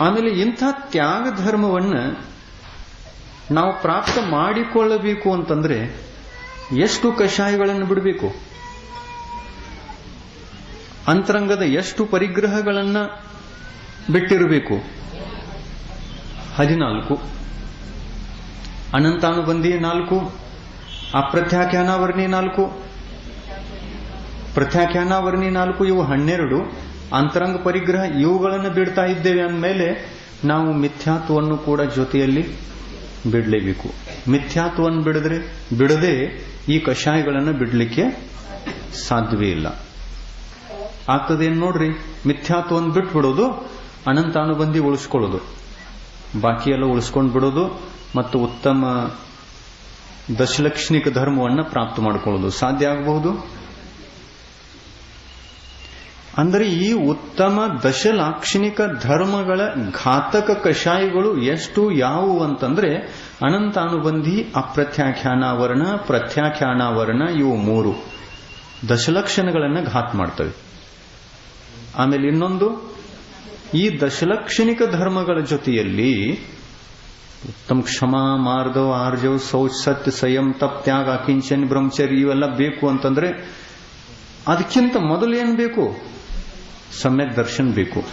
ಆಮೇಲೆ ಇಂಥ ತ್ಯಾಗ ಧರ್ಮವನ್ನು ನಾವು ಪ್ರಾಪ್ತ ಮಾಡಿಕೊಳ್ಳಬೇಕು ಅಂತಂದ್ರೆ ಎಷ್ಟು ಕಷಾಯಗಳನ್ನು ಬಿಡಬೇಕು? ಅಂತರಂಗದ ಎಷ್ಟು ಪರಿಗ್ರಹಗಳನ್ನ ಬಿಟ್ಟಿರಬೇಕು? ಹದಿನಾಲ್ಕು. ಅನಂತಾನುಬಂಧಿ ನಾಲ್ಕು, ಅಪ್ರತ್ಯಾಖ್ಯಾನಾವರ್ಣಿ ನಾಲ್ಕು, ಪ್ರತ್ಯಾಖ್ಯಾನಾವರ್ಣಿ ನಾಲ್ಕು, ಇವು ಹನ್ನೆರಡು. ಅಂತರಂಗ ಪರಿಗ್ರಹ ಇವುಗಳನ್ನು ಬಿಡ್ತಾ ಇದ್ದೇವೆ ಅಂದಮೇಲೆ ನಾವು ಮಿಥ್ಯಾತ್ವವನ್ನು ಕೂಡ ಜೊತೆಯಲ್ಲಿ ಬಿಡಲೇಬೇಕು. ಮಿಥ್ಯಾತ್ವವನ್ನು ಬಿಡಿದ್ರೆ, ಬಿಡದೆ ಈ ಕಷಾಯಗಳನ್ನು ಬಿಡಲಿಕ್ಕೆ ಸಾಧ್ಯವೇ ಇಲ್ಲ. ಆಗ್ತದೇನು ನೋಡ್ರಿ, ಮಿಥ್ಯಾತ್ವವನ್ನು ಬಿಟ್ಟು ಬಿಡೋದು ಅನಂತಾನುಬಂಧಿ ಉಳಿಸ್ಕೊಳ್ಳೋದು. ಬಾಕಿ ಎಲ್ಲ ಉಳಿಸ್ಕೊಂಡು ಬಿಡೋದು ಮತ್ತು ಉತ್ತಮ ದಶಲಕ್ಷಣಿಕ ಧರ್ಮವನ್ನು ಪ್ರಾಪ್ತ ಮಾಡಿಕೊಳ್ಳೋದು. ಸಾಧ್ಯ ಆಗಬಹುದು? ಅಂದರೆ ಈ ಉತ್ತಮ ದಶಲಾಕ್ಷಣಿಕ ಧರ್ಮಗಳ ಘಾತಕ ಕಷಾಯಗಳು ಎಷ್ಟು ಯಾವುವು ಅಂತಂದ್ರೆ ಅನಂತಾನುಬಂಧಿ, ಅಪ್ರತ್ಯಾಖ್ಯಾನಾವರಣ, ಪ್ರತ್ಯಾಖ್ಯಾನಾವರಣ ಇವು ಮೂರು ದಶಲಕ್ಷಣಗಳನ್ನು ಘಾತ್ ಮಾಡ್ತವೆ. ಆಮೇಲೆ ಇನ್ನೊಂದು, ಈ ದಶಲಕ್ಷಣಿಕ ಧರ್ಮಗಳ ಜೊತೆಯಲ್ಲಿ ಉತ್ತಮ ಕ್ಷಮಾ ಮಾರ್ಗವ ಆರ್ಜವ್ ಶೌಚ ಸತ್ಯ ಸಂಯಂ, ತಪ್, ತ್ಯಾಗ, ಕಿಂಚನ್, ಬ್ರಹ್ಮಚರ್ಯ ಇವೆಲ್ಲ ಬೇಕು ಅಂತಂದ್ರೆ ಅದಕ್ಕಿಂತ ಮೊದಲು ಏನ್ ಬೇಕು? ಸಮ್ಯಕ್ ದರ್ಶನ್ ಬೇಕು.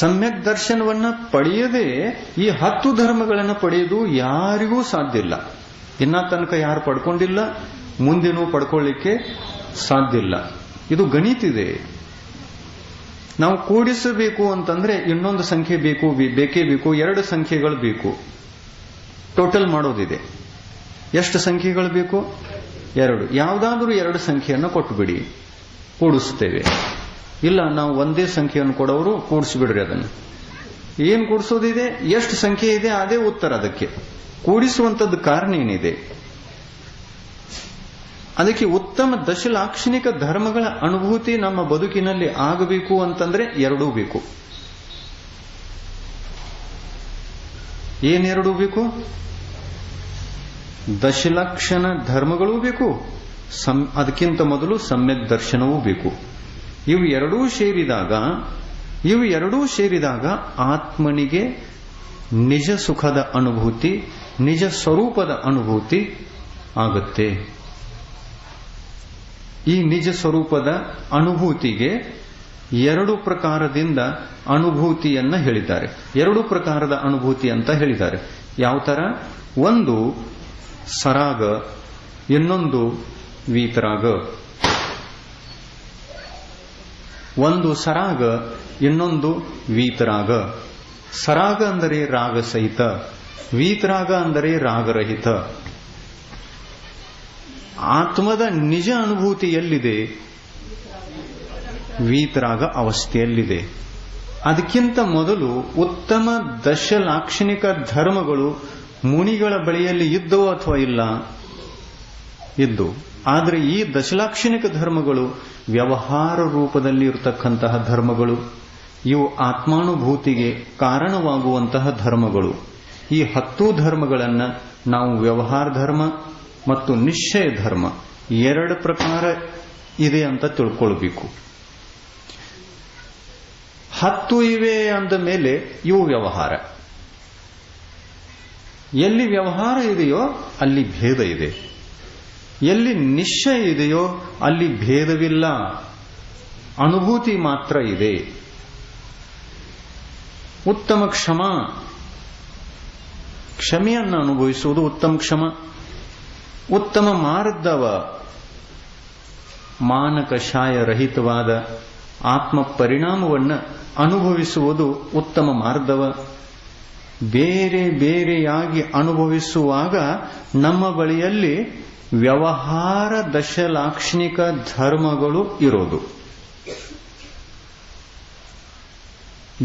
ಸಮ್ಯಕ್ ದರ್ಶನವನ್ನ ಪಡೆಯದೆ ಈ ಹತ್ತು ಧರ್ಮಗಳನ್ನು ಪಡೆಯುವುದು ಯಾರಿಗೂ ಸಾಧ್ಯ ಇಲ್ಲ. ಇನ್ನ ತನಕ ಯಾರು ಪಡ್ಕೊಂಡಿಲ್ಲ, ಮುಂದಿನೂ ಪಡ್ಕೊಳ್ಳಿಕ್ಕೆ ಸಾಧ್ಯ ಇಲ್ಲ. ಇದು ಗಣಿತಿದೆ ನಾವು ಕೂಡಿಸಬೇಕು ಅಂತಂದ್ರೆ ಇನ್ನೊಂದು ಸಂಖ್ಯೆ ಬೇಕು ಬೇಕೇ ಬೇಕು, ಎರಡು ಸಂಖ್ಯೆಗಳು ಬೇಕು. ಟೋಟಲ್ ಮಾಡೋದಿದೆ. ಎಷ್ಟು ಸಂಖ್ಯೆಗಳು ಬೇಕು? ಎರಡು. ಯಾವುದಾದ್ರೂ ಎರಡು ಸಂಖ್ಯೆಯನ್ನು ಕೊಟ್ಟುಬಿಡಿ ಕೂಡಿಸ್ತೇವೆ. ಇಲ್ಲ, ನಾವು ಒಂದೇ ಸಂಖ್ಯೆಯನ್ನು ಕೊಡೋರು ಕೂಡಿಸಿಬಿಡ್ರಿ ಅದನ್ನು. ಏನ್ ಕೂಡಿಸೋದಿದೆ? ಎಷ್ಟು ಸಂಖ್ಯೆ ಇದೆ? ಅದೇ ಉತ್ತರ ಅದಕ್ಕೆ. ಕೂಡಿಸುವಂತದ್ದು ಕಾರಣ ಏನಿದೆ? ಅದಕ್ಕೆ ಉತ್ತಮ ದಶಲಾಕ್ಷಣಿಕ ಧರ್ಮಗಳ ಅನುಭೂತಿ ನಮ್ಮ ಬದುಕಿನಲ್ಲಿ ಆಗಬೇಕು ಅಂತಂದ್ರೆ ಎರಡೂ ಬೇಕು. ಏನೆರಡೂ ಬೇಕು? ದಶಲಕ್ಷಣ ಧರ್ಮಗಳೂ ಬೇಕು. ಅದಕ್ಕಿಂತ ಮೊದಲು ಸಮ್ಯಕ್ ದರ್ಶನವೂ ಬೇಕು. ಇವು ಎರಡೂ ಸೇರಿದಾಗ, ಇವು ಎರಡೂ ಸೇರಿದಾಗ ಆತ್ಮನಿಗೆ ನಿಜ ಸುಖದ ಅನುಭೂತಿ, ನಿಜ ಸ್ವರೂಪದ ಅನುಭೂತಿ ಆಗುತ್ತೆ. ಈ ನಿಜ ಸ್ವರೂಪದ ಅನುಭೂತಿಗೆ ಎರಡು ಪ್ರಕಾರದಿಂದ ಅನುಭೂತಿಯನ್ನ ಹೇಳಿದ್ದಾರೆ. ಎರಡು ಪ್ರಕಾರದ ಅನುಭೂತಿ ಅಂತ ಹೇಳಿದ್ದಾರೆ. ಯಾವ ತರ? ಒಂದು ಸರಾಗ, ಇನ್ನೊಂದು ವೀತರಾಗ. ಒಂದು ಸರಾಗ, ಇನ್ನೊಂದು ವೀತರಾಗ. ಸರಾಗ ಅಂದರೆ ರಾಗ ಸಹಿತ ವೀತರಾಗ ಅಂದರೆ ರಾಗರಹಿತ. ಆತ್ಮದ ನಿಜ ಅನುಭೂತಿ ಎಲ್ಲಿದೆ? ವೀತರಾಗ ಅವಸ್ಥೆಯಲ್ಲಿದೆ. ಅದಕ್ಕಿಂತ ಮೊದಲು ಉತ್ತಮ ದಶಲಾಕ್ಷಣಿಕ ಧರ್ಮಗಳು ಮುನಿಗಳ ಬಳಿಯಲ್ಲಿ ಇದ್ದವು ಅಥವಾ ಇಲ್ಲ? ಇದ್ದು. ಆದರೆ ಈ ದಶಲಾಕ್ಷಣಿಕ ಧರ್ಮಗಳು ವ್ಯವಹಾರ ರೂಪದಲ್ಲಿ ಇರತಕ್ಕಂತಹ ಧರ್ಮಗಳು. ಇವು ಆತ್ಮಾನುಭೂತಿಗೆ ಕಾರಣವಾಗುವಂತಹ ಧರ್ಮಗಳು. ಈ ಹತ್ತು ಧರ್ಮಗಳನ್ನು ನಾವು ವ್ಯವಹಾರ ಧರ್ಮ ಮತ್ತು ನಿಶ್ಚಯ ಧರ್ಮ ಎರಡು ಪ್ರಕಾರ ಇದೆ ಅಂತ ತಿಳ್ಕೊಳ್ಬೇಕು. ಹತ್ತು ಇವೆ ಅಂದ ಮೇಲೆ ಇವು ವ್ಯವಹಾರ. ಎಲ್ಲಿ ವ್ಯವಹಾರ ಇದೆಯೋ ಅಲ್ಲಿ ಭೇದ ಇದೆ. ಎಲ್ಲಿ ನಿಶ್ಚಯ ಇದೆಯೋ ಅಲ್ಲಿ ಭೇದವಿಲ್ಲ. ಅನುಭೂತಿ ಮಾತ್ರ ಇದೆ. ಉತ್ತಮ ಕ್ಷಮ. ಕ್ಷಮೆಯನ್ನು ಅನುಭವಿಸುವುದು ಉತ್ತಮ ಕ್ಷಮ. ಉತ್ತಮ ಮಾರ್ಧವ ಮಾನಕಷಾಯ ರಹಿತವಾದ ಆತ್ಮ ಪರಿಣಾಮವನ್ನು ಅನುಭವಿಸುವುದು ಉತ್ತಮ ಮಾರ್ಧವ ಬೇರೆ ಬೇರೆಯಾಗಿ ಅನುಭವಿಸುವಾಗ ನಮ್ಮ ಬಳಿಯಲ್ಲಿ ವ್ಯವಹಾರ ದಶಲಾಕ್ಷಣಿಕ ಧರ್ಮಗಳು ಇರೋದು.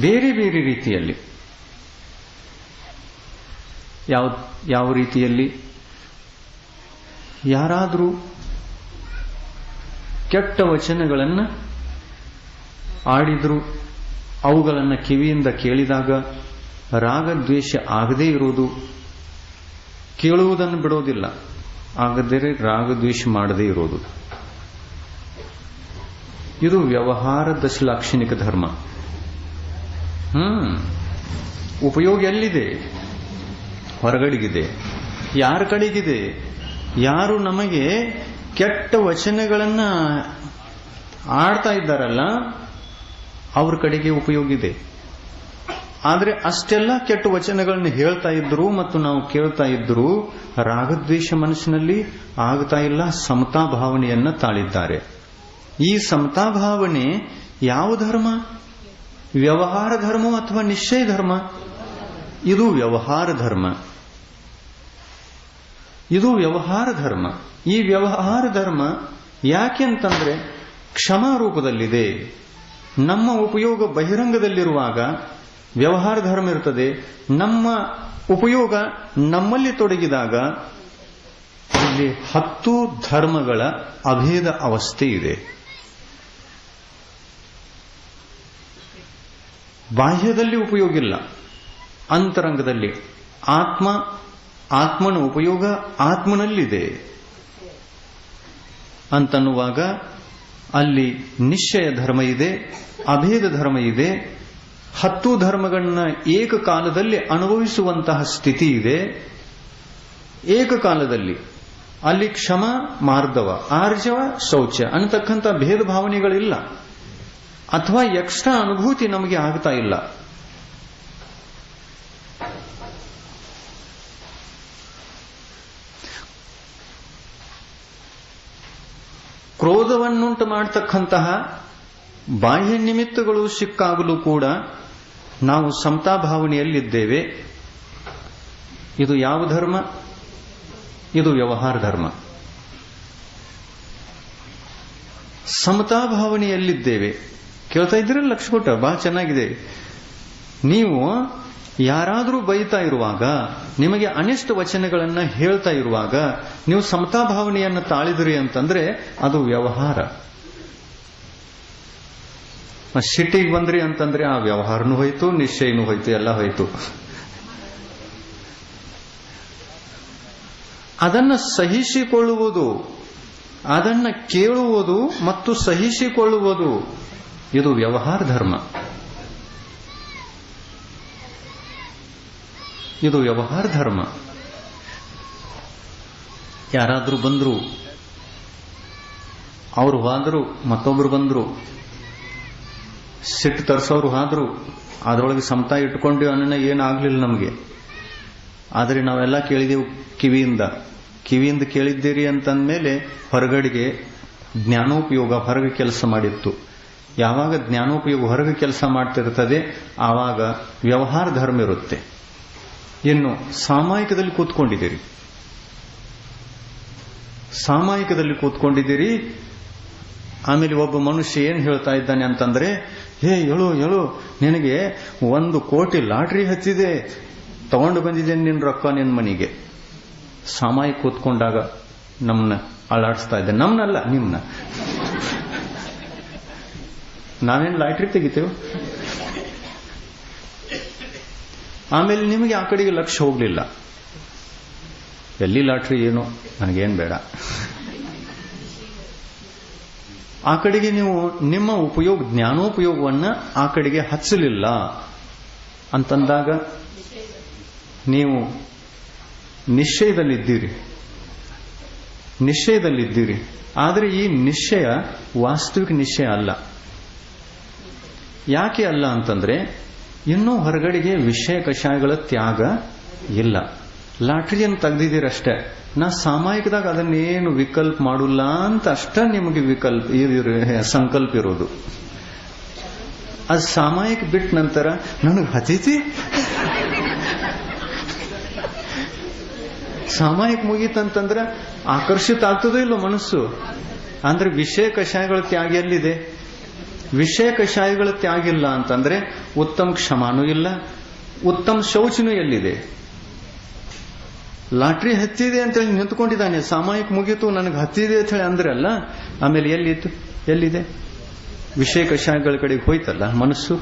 ಬೇರೆ ಬೇರೆ ರೀತಿಯಲ್ಲಿ. ಯಾವ ಯಾವ ರೀತಿಯಲ್ಲಿ? ಯಾರಾದರೂ ಕೆಟ್ಟ ವಚನಗಳನ್ನು ಆಡಿದ್ರು, ಅವುಗಳನ್ನು ಕಿವಿಯಿಂದ ಕೇಳಿದಾಗ ರಾಗದ್ವೇಷ ಆಗದೇ ಇರುವುದು ಕೇಳುವುದನ್ನು ಬಿಡೋದಿಲ್ಲ. ಆಗದರೆ ರಾಗದ್ವೇಷ ಮಾಡದೇ ಇರೋದು. ಇದು ವ್ಯವಹಾರ ದಶಲಾಕ್ಷಣಿಕ ಧರ್ಮ. ಹ್ಮ್. ಉಪಯೋಗ ಎಲ್ಲಿದೆ? ಹೊರಗಡೆಗಿದೆ. ಯಾರ ಕಡೆಗಿದೆ? ಯಾರು ನಮಗೆ ಕೆಟ್ಟ ವಚನಗಳನ್ನ ಆಡ್ತಾ ಇದ್ದಾರಲ್ಲ, ಅವ್ರ ಕಡೆಗೆ ಉಪಯೋಗ ಇದೆ. ಆದ್ರೆ ಅಷ್ಟೆಲ್ಲ ಕೆಟ್ಟ ವಚನಗಳನ್ನು ಹೇಳ್ತಾ ಇದ್ರು ಮತ್ತು ನಾವು ಕೇಳ್ತಾ ಇದ್ರು, ರಾಗದ್ವೇಷ ಮನಸ್ಸಿನಲ್ಲಿ ಆಗ್ತಾ ಇಲ್ಲ ಸಮತಾ ಭಾವನೆಯನ್ನ ತಾಳಿದ್ದಾರೆ. ಈ ಸಮತಾ ಭಾವನೆ ಯಾವ ಧರ್ಮ? ವ್ಯವಹಾರ ಧರ್ಮ ಅಥವಾ ನಿಶ್ಚಯ ಧರ್ಮ? ಇದು ವ್ಯವಹಾರ ಧರ್ಮ. ಇದು ವ್ಯವಹಾರ ಧರ್ಮ. ಈ ವ್ಯವಹಾರ ಧರ್ಮ ಯಾಕೆ ಅಂತಂದ್ರೆ ಕ್ಷಮಾ ರೂಪದಲ್ಲಿದೆ ನಮ್ಮ ಉಪಯೋಗ ಬಹಿರಂಗದಲ್ಲಿರುವಾಗ ವ್ಯವಹಾರ ಧರ್ಮ ಇರ್ತದೆ ನಮ್ಮ ಉಪಯೋಗ ನಮ್ಮಲ್ಲಿ ತೊಡಗಿದಾಗ ಇಲ್ಲಿ ಹತ್ತು ಧರ್ಮಗಳ ಅಭೇದ ಅವಸ್ಥೆ ಇದೆ. ಬಾಹ್ಯದಲ್ಲಿ ಉಪಯೋಗ ಇಲ್ಲ. ಅಂತರಂಗದಲ್ಲಿ ಆತ್ಮ, ಆತ್ಮನ ಉಪಯೋಗ ಆತ್ಮನಲ್ಲಿದೆ. ಅಂತನ್ನುವಾಗ ಅಲ್ಲಿ ನಿಶ್ಚಯ ಧರ್ಮ ಇದೆ, ಅಭೇದ ಧರ್ಮ ಇದೆ ಹತ್ತು ಧರ್ಮಗಳನ್ನ ಏಕಕಾಲದಲ್ಲಿ ಅನುಭವಿಸುವಂತಹ ಸ್ಥಿತಿ ಇದೆ. ಏಕಕಾಲದಲ್ಲಿ ಅಲ್ಲಿ ಕ್ಷಮ ಮಾರ್ಧವ ಆರ್ಜವ ಶೌಚ ಅನ್ನತಕ್ಕಂಥ ಭೇದ ಭಾವನೆಗಳಿಲ್ಲ. ಅಥವಾ ಎಕ್ಸ್ಟ್ರಾ ಅನುಭೂತಿ ನಮಗೆ ಆಗ್ತಾ ಇಲ್ಲ. ಕ್ರೋಧವನ್ನುಂಟು ಮಾಡತಕ್ಕಂತಹ ಬಾಹ್ಯ ನಿಮಿತ್ತಗಳು ಸಿಕ್ಕಾಗಲೂ ಕೂಡ ನಾವು ಸಮತಾ ಭಾವನೆಯಲ್ಲಿದ್ದೇವೆ. ಇದು ಯಾವ ಧರ್ಮ? ಇದು ವ್ಯವಹಾರ ಧರ್ಮ. ಸಮತಾ ಭಾವನೆಯಲ್ಲಿದ್ದೇವೆ. ಕೇಳ್ತಾ ಇದ್ದೀರಲ್ಲ ಕೊಟ್ಟ ಬಹಳ ಚೆನ್ನಾಗಿದೆ. ನೀವು ಯಾರಾದರೂ ಬೈತಾ ಇರುವಾಗ, ನಿಮಗೆ ಅನಿಷ್ಟ ವಚನಗಳನ್ನು ಹೇಳ್ತಾ ಇರುವಾಗ, ನೀವು ಸಮತಾ ಭಾವನೆಯನ್ನು ತಾಳಿದ್ರಿ ಅಂತಂದ್ರೆ ಅದು ವ್ಯವಹಾರ. ಸಿಟಿಗೆ ಬಂದ್ರಿ ಅಂತಂದ್ರೆ ಆ ವ್ಯವಹಾರನೂ ಹೋಯ್ತು, ನಿಶ್ಚಯನೂ ಹೋಯ್ತು, ಎಲ್ಲ ಹೋಯ್ತು. ಅದನ್ನ ಸಹಿಸಿಕೊಳ್ಳುವುದು, ಅದನ್ನ ಕೇಳುವುದು ಮತ್ತು ಸಹಿಸಿಕೊಳ್ಳುವುದು, ಇದು ವ್ಯವಹಾರ ಧರ್ಮ. ಇದು ವ್ಯವಹಾರ ಧರ್ಮ. ಯಾರಾದರೂ ಬಂದರು, ಅವರು ಹೋದ್ರು, ಮತ್ತೊಬ್ರು ಬಂದ್ರು ಸಿಟ್ಟು ತರಿಸೋರು ಆದ್ರು ಅದರೊಳಗೆ ಸಮತ ಇಟ್ಕೊಂಡು ಅನ್ನ ಏನಾಗ್ಲಿಲ್ಲ ನಮಗೆ. ಆದರೆ ನಾವೆಲ್ಲ ಕೇಳಿದೆವು ಕಿವಿಯಿಂದ. ಕಿವಿಯಿಂದ ಕೇಳಿದ್ದೀರಿ ಅಂತಂದ್ಮೇಲೆ ಹೊರಗಡೆಗೆ ಜ್ಞಾನೋಪಯೋಗ ಹೊರಗೆ ಕೆಲಸ ಮಾಡಿತ್ತು. ಯಾವಾಗ ಜ್ಞಾನೋಪಯೋಗ ಹೊರಗೆ ಕೆಲಸ ಮಾಡ್ತಿರ್ತದೆ, ಆವಾಗ ವ್ಯವಹಾರ ಧರ್ಮ ಇರುತ್ತೆ. ಇನ್ನು ಸಾಮಾಯಿಕದಲ್ಲಿ ಕೂತ್ಕೊಂಡಿದ್ದೀರಿ. ಸಾಮಾಯಿಕದಲ್ಲಿ ಕೂತ್ಕೊಂಡಿದ್ದೀರಿ, ಆಮೇಲೆ ಒಬ್ಬ ಮನುಷ್ಯ ಏನ್ ಹೇಳ್ತಾ ಇದ್ದಾನೆ ಅಂತಂದ್ರೆ ಹೇ ಹೇಳು ಹೇಳು ನಿನಗೆ ಒಂದು ಕೋಟಿ ಲಾಟ್ರಿ ಹಚ್ಚಿದೆ. ತಗೊಂಡು ಬಂದಿದ್ದೇನೆ ನಿನ್ನ ರೊಕ್ಕ ನಿನ್ನ ಮನೆಗೆ. ಸಮಯ ಕೂತ್ಕೊಂಡಾಗ ನಮ್ಮನ್ನ ಅಳಾಡಿಸ್ತಾ ಇದ್ದೆ. ನಮ್ಮನ್ನಲ್ಲ ನಿಮ್ಮನ್ನ ನಾವೇನು ಲಾಟ್ರಿ ತೆಗಿತೇವೆ? ಆಮೇಲೆ ನಿಮಗೆ ಆ ಕಡೆಗೆ ಲಕ್ಷ ಹೋಗಲಿಲ್ಲ. ಎಲ್ಲಿ ಲಾಟ್ರಿ ಏನು? ನನಗೇನು ಬೇಡ. ಆ ಕಡೆಗೆ ನೀವು ನಿಮ್ಮ ಉಪಯೋಗ, ಜ್ಞಾನೋಪಯೋಗವನ್ನು ಆ ಕಡೆಗೆ ಹಚ್ಚಲಿಲ್ಲ ಅಂತಂದಾಗ ನೀವು ನಿಶ್ಚಯದಲ್ಲಿದ್ದೀರಿ. ನಿಶ್ಚಯದಲ್ಲಿದ್ದೀರಿ. ಆದರೆ ಈ ನಿಶ್ಚಯ ವಾಸ್ತವಿಕ ನಿಶ್ಚಯ ಅಲ್ಲ. ಯಾಕೆ ಅಲ್ಲ ಅಂತಂದ್ರೆ ಇನ್ನೂ ಹೊರಗಡೆಗೆ ವಿಷಯ ಕಷಾಯಗಳ ತ್ಯಾಗ ಇಲ್ಲ. ಲಾಟ್ರಿಯನ್ನು ತೆಗ್ದಿದ್ದೀರಷ್ಟೇ. ನಾ ಸಾಮಾಯಿಕದಾಗ ಅದನ್ನೇನು ವಿಕಲ್ಪ ಮಾಡಲ್ಲ ಅಂತ ಅಷ್ಟ ನಿಮಗೆ ವಿಕಲ್ಪ ಸಂಕಲ್ಪ ಇರೋದು. ಅದು ಸಾಮಾಯಿಕ ಬಿಟ್ಟ ನಂತರ ನನಗೆ ಹತೈತಿ? ಸಾಮಾಯಿಕ ಮುಗೀತಂತಂದ್ರೆ ಆಕರ್ಷಿತ ಆಗ್ತದೋ ಇಲ್ಲೋ ಮನಸ್ಸು? ಅಂದ್ರೆ ವಿಷಯ ಕಷಾಯಗಳ ತ್ಯಾಗ ಎಲ್ಲಿದೆ? ವಿಷಯ ಕಷಾಯಗಳ ತ್ಯಾಗಿಲ್ಲ ಅಂತಂದ್ರೆ ಉತ್ತಮ ಕ್ಷಮಾನೂ ಇಲ್ಲ, ಉತ್ತಮ ಶೌಚನೂ ಎಲ್ಲಿದೆ? ಲಾಟ್ರಿ ಹತ್ತಿದೆ ಅಂತ ಹೇಳಿ ನಿಂತ್ಕೊಂಡಿದ್ದಾನೆ. ಸಾಮಾಯಿಕ ಮುಗೀತು, ನನಗೆ ಹತ್ತಿದೆ ಅಂತ ಹೇಳಿ ಅಂದ್ರೆ ಅಲ್ಲ, ಆಮೇಲೆ ಎಲ್ಲಿತ್ತು? ಎಲ್ಲಿದೆ? ವಿಷಯ ಕಷಾಯಗಳ ಕಡೆಗೆ ಹೋಯ್ತಲ್ಲ ಮನಸ್ಸು?